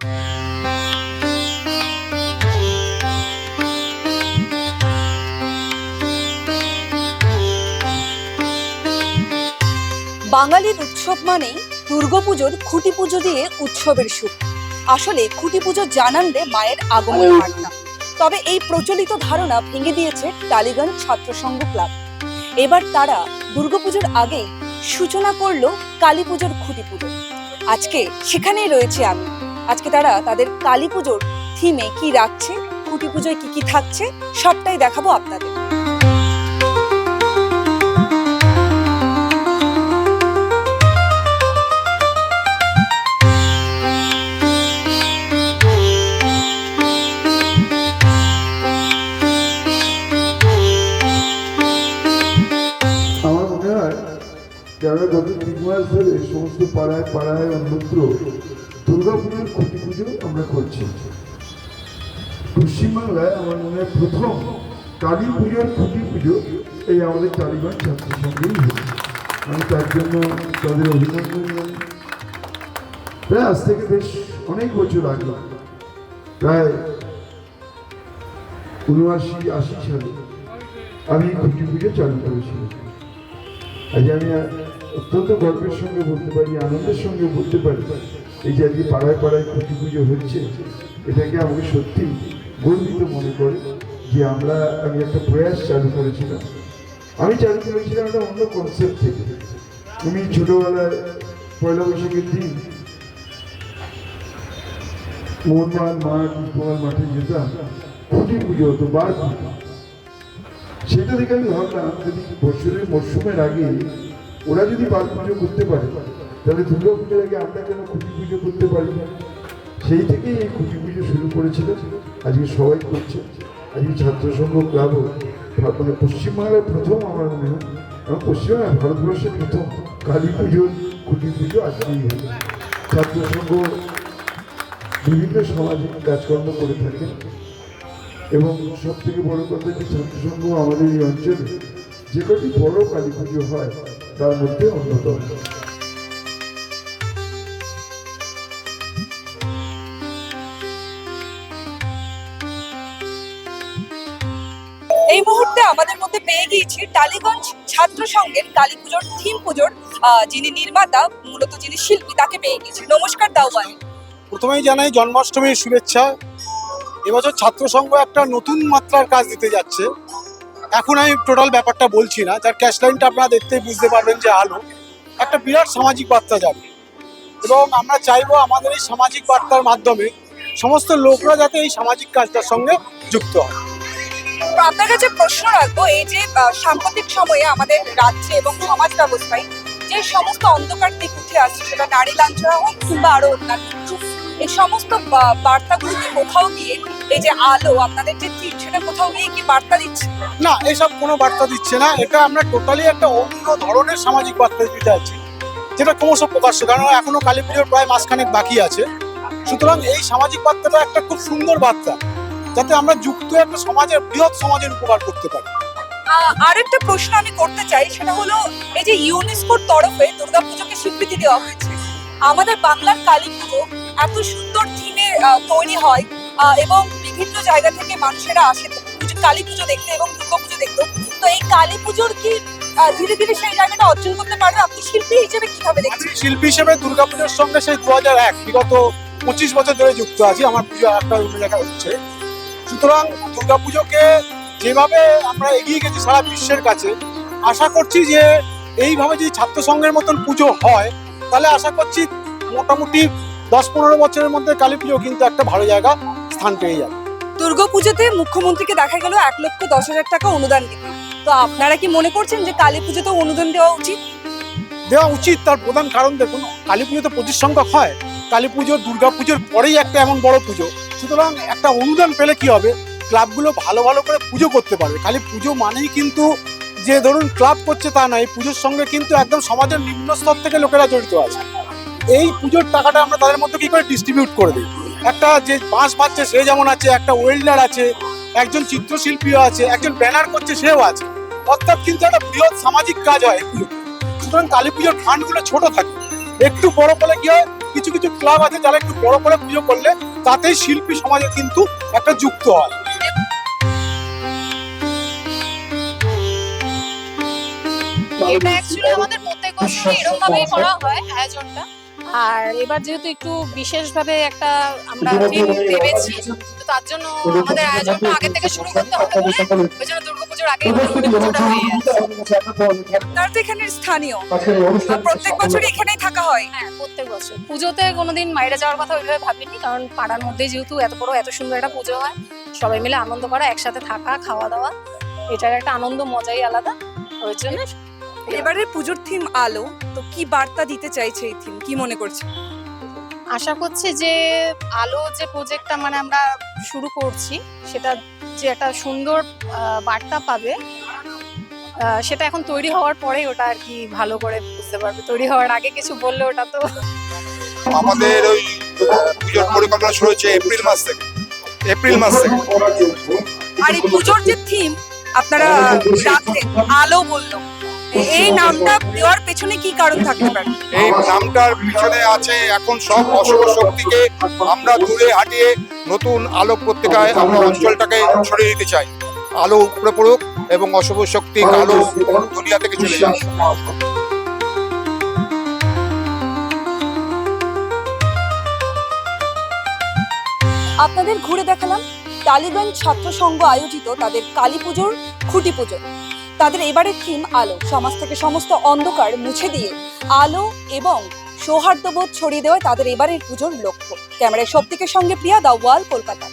বাঙালির উৎসব মানেই দুর্গাপুজোর খুঁটি পুজো দিয়ে উৎসবের সুখ। আসলে খুঁটি পুজো জানানলে মায়ের আগমন বার্তা। তবে এই প্রচলিত ধারণা ভেঙে দিয়েছে টালিগঞ্জ ছাত্র সংঘ ক্লাব। এবার তারা দুর্গাপুজোর আগেই সূচনা করল কালী পুজোর খুঁটি পুজো। আজকে সেখানেই রয়েছে আমি। আজকে তারা তাদের কালী পুজোর থিমে কি রাখছে, খুঁটি পুজোয় কি কি থাকছে, সবটাই দেখাবো আপনাদের। হয় গত তিন মাস ধরে সমস্ত পাড়ায় পাড়ায় অন্যত্র দুর্গাপুজোর খুঁটি পুজো আমরা করছি। পশ্চিমবাংলায় আমার মনে হয় প্রথম কালী পুজোর খুঁটি পুজো এই আমাদের টালিগঞ্জ ছাত্র সংঘেই হয়েছে। আমি তার জন্য তাদের অভিনন্দন জানাই। প্রায় আজ থেকে বেশ অনেক বছর আগে, প্রায় উনআশি, আশি সালে আমি খুঁটি পুজো চালু করেছিলাম। আজ আমি অত্যন্ত গর্বের সঙ্গে বলতে পারি, আনন্দের সঙ্গে বলতে পারি এই যে আজকে পাড়ায় পাড়ায় খুঁটি পুজো হচ্ছে, এটাকে আমাকে সত্যি গর্বিত মনে করে যে আমরা, আমি একটা প্রয়াস চালু করেছিলাম। আমি চালু করেছিলাম একটা অন্য কনসেপ্ট থেকে। তুমি ছোটবেলায় পয়লা বৈশাখের দিন মোহনবাগান মাঠ ইকবাল মাঠে যেতাম, খুঁটি পুজো হতো বার সেটা দেখে আমি ভাবলাম, যদি বছরের মরশুমের আগে ওরা যদি বার পুজো করতে পারে তাহলে দুর্গা পুজোর আগে আমরা কেন খুঁটি পুজো করতে পারি না? সেই থেকেই এই খুঁটি পুজো শুরু করেছিল। আজকে সবাই করছে। আজকে ছাত্র সংঘ ক্লাবও মানে পশ্চিমবাংলার প্রথম আমার মনে হয়। এবং পশ্চিমবাংলা ভারতবর্ষের প্রথম কালী পুজোর খুঁটি পুজো আজকেই হলো ছাত্র সংঘ বিভিন্ন সামাজিক কাজকর্ম করে থাকে। এবং সব থেকে বড় কথা যে ছাত্রসংঘ আমাদের এই অঞ্চলে যে কটি বড় কালী পুজো হয়, তার মধ্যে অন্যতম। এই মুহূর্তে আমাদের মধ্যে পেয়ে গিয়েছি টালিগঞ্জ ছাত্র সংঘের কালী পুজোর থিম পুজোর যিনি নির্মাতা, মূলত যিনি শিল্পী, তাকে পেয়ে গিয়েছি। নমস্কার দাওয়ান প্রথমেই জানাই জন্মাষ্টমীর শুভেচ্ছা। এবছর ছাত্র সংঘ একটা নতুন মাত্রার কাজ দিতে যাচ্ছে। এখন আমি টোটাল ব্যাপারটা বলছি না, যার ক্যাশ লাইনটা আপনারা দেখতে বুঝতে পারবেন যে আলো। একটা বিরাট সামাজিক বার্তা যাবে। এবং আমরা চাইব আমাদের এই সামাজিক বার্তার মাধ্যমে সমস্ত লোকরা যাতে এই সামাজিক কাজটার সঙ্গে যুক্ত হয়। আপনার কাছে প্রশ্ন রাখব, এই যে সাম্প্রতিক সময়ে আমাদের রাজ্যে এবং সমাজ ব্যবস্থায় যে সমস্ত অন্ধকার দিক উঠে আসছে, সেটা নারী লাঞ্ছনা হোক কিংবা আরও অন্যান্য এই সমস্ত বার্তাগুলোকে কোথাও গিয়ে, এই যে আলো, আপনাদের যে থিম সেটা কোথাও গিয়ে কি বার্তা দিচ্ছে? না, এসব কোনো বার্তা দিচ্ছে না। এটা আমরা টোটালি একটা অন্য ধরনের সামাজিক বার্তা দিতে চাইছি যেটা ক্রমশ প্রকাশ্য। কারণ এখনও কালী পুজোর প্রায় মাসখানেক বাকি আছে। সুতরাং এই সামাজিক বার্তাটা একটা খুব সুন্দর বার্তা। যাতে আমরা যুক্ত একটা সমাজের বৃহৎ সমাজের উপকার করতে পারি। আরেকটা প্রশ্ন আমি করতে চাই সেটা হলো এই যে ইউনেস্কোর তরফে দুর্গাপুজোকে স্বীকৃতি দেওয়া হয়েছে। আমাদের বাংলার কালী পুজো এত সুন্দর থিমে তৈরি হয় এবং বিভিন্ন জায়গা থেকে মানুষেরা আসে কালী পুজো দেখতে এবং দুর্গা পুজো দেখতে। তো এই কালী পুজোর কি ধীরে ধীরে সেই জায়গাটা অর্জন করতে পারবে? আপনি শিল্পী হিসেবে কীভাবে দেখছেন? শিল্পী হিসেবে দুর্গাপুজোর সঙ্গে সেই দু হাজার এক বিগত পঁচিশ বছর ধরে যুক্ত আছি। আমার পুজো একটা অন্য জায়গায় হচ্ছে। সুতরাং দুর্গাপুজোকে যেভাবে আমরা এগিয়ে গেছি সারা বিশ্বের কাছে আশা করছি যে এইভাবে যদি ছাত্র সংঘের মতন পুজো হয় তাহলে আশা করছি মোটামুটি দশ পনেরো বছরের মধ্যে কালী পুজো কিন্তু একটা ভালো জায়গা স্থান পেয়ে যাবে। দুর্গা পুজোতে মুখ্যমন্ত্রীকে দেখা গেল এক লক্ষ দশ হাজার টাকা অনুদান দিতে। তো আপনারা কি মনে করছেন যে কালী পুজোতে অনুদান দেওয়া উচিত? দেওয়া উচিত তার প্রধান কারণ দেখুন কালী পুজোতে প্রচুর সংখ্যক হয়। কালী পুজো দুর্গা পুজোর পরেই একটা এমন বড় পুজো। সুতরাং একটা অনুদান পেলে কি হবে? ক্লাবগুলো ভালো ভালো করে পুজো করতে পারবে। খালি পুজো মানেই কিন্তু যে ধরুন ক্লাব করছে তা নয়, পুজোর সঙ্গে কিন্তু একদম সমাজের নিম্ন স্তর থেকে লোকেরা জড়িত আছে। এই পুজোর টাকাটা আমরা তাদের মধ্যে কি করে ডিস্ট্রিবিউট করে দিই? একটা যে বাঁশ বাজছে সে যেমন আছে, একটা ওয়েল্ডার আছে, একজন চিত্রশিল্পীও আছে, একজন ব্যানার করছে সেও আছে। অর্থাৎ কিন্তু একটা বৃহৎ সামাজিক কাজ হয় সুতরাং কালী পুজোর ফান্ডগুলো ছোট থাকে। একটু বড় করলে কি হয়? কিছু কিছু ক্লাব আছে যারা একটু বড় করে পুজো করলে তাতেই শিল্পী সমাজে কিন্তু একটা যুক্ত হয়। এটা অ্যাকচুয়ালি আমাদের প্রত্যেক বছর এরকম ভাবেই করা হয় আয়োজনটা। আর এবার যেহেতু একটু বিশেষভাবে একটা আমরা থিম ভেবেছি তো তার জন্য আমাদের আয়োজনটা আগে থেকে শুরু করতে হবে ওই জন্য দুর্গাপুজোর আগে পুজোটা হয়ে তার তো এখানের স্থানীয়। প্রত্যেক বছর এখানেই থাকা হয়। হ্যাঁ প্রত্যেক বছর। পুজোতে কোনোদিন বাইরে যাওয়ার কথা ওইভাবে ভাবিনি কারণ পাড়ার মধ্যে যেহেতু এত বড় এত সুন্দর একটা পুজো হয় সবাই মিলে আনন্দ করা একসাথে থাকা খাওয়া দাওয়া এটার একটা আনন্দ মজাই আলাদা। ওই জন্য এবারের পুজোর থিম আলো তো কি বার্তা দিতে চাইছে এই থিম কি মনে করছে? আশা করছি যে আলো যে প্রজেক্টটা মানে আমরা শুরু করছি সেটা যে একটা সুন্দর আহ, বার্তা পাবে সেটা এখন তৈরি হওয়ার পরেই ওটা আর কি ভালো করে বুঝতে পারবে। তৈরি হওয়ার আগে কিছু বললে ওটা তো আমাদের ওই পুজোর পরিকল্পনা শুরু হচ্ছে এপ্রিল মাস থেকে। এপ্রিল মাস থেকে। আর এই পুজোর যে থিম আপনারা আলো বলল। এই নামটা দেওয়ার পেছনে কি কারণ থাকতে পারে? এই নামটার পিছনে আছে এখন সব অশুভ শক্তিকে আমরা দূরে হাঁটিয়ে নতুন আলো প্রত্যেকায় আমরা অঞ্চলটাকে ছড়িয়ে দিতে চাই। আলো উপরে পড়ুক এবং অশুভ শক্তি কালো দুনিয়া থেকে চলে যাক। আপনাদের ঘুরে দেখালাম টালিগঞ্জ ছাত্র সংঘ আয়োজিত তাদের কালী পুজোর খুঁটি পুজো। তাদের এবারের থিম আলো। সমাজ থেকে সমস্ত অন্ধকার মুছে দিয়ে আলো এবং সৌহার্দ্যবোধ ছড়িয়ে দেওয়া তাদের এবারের পুজোর লক্ষ্য। ক্যামেরায় সত্যিকের সঙ্গে প্রিয়া দা ওয়াল কলকাতা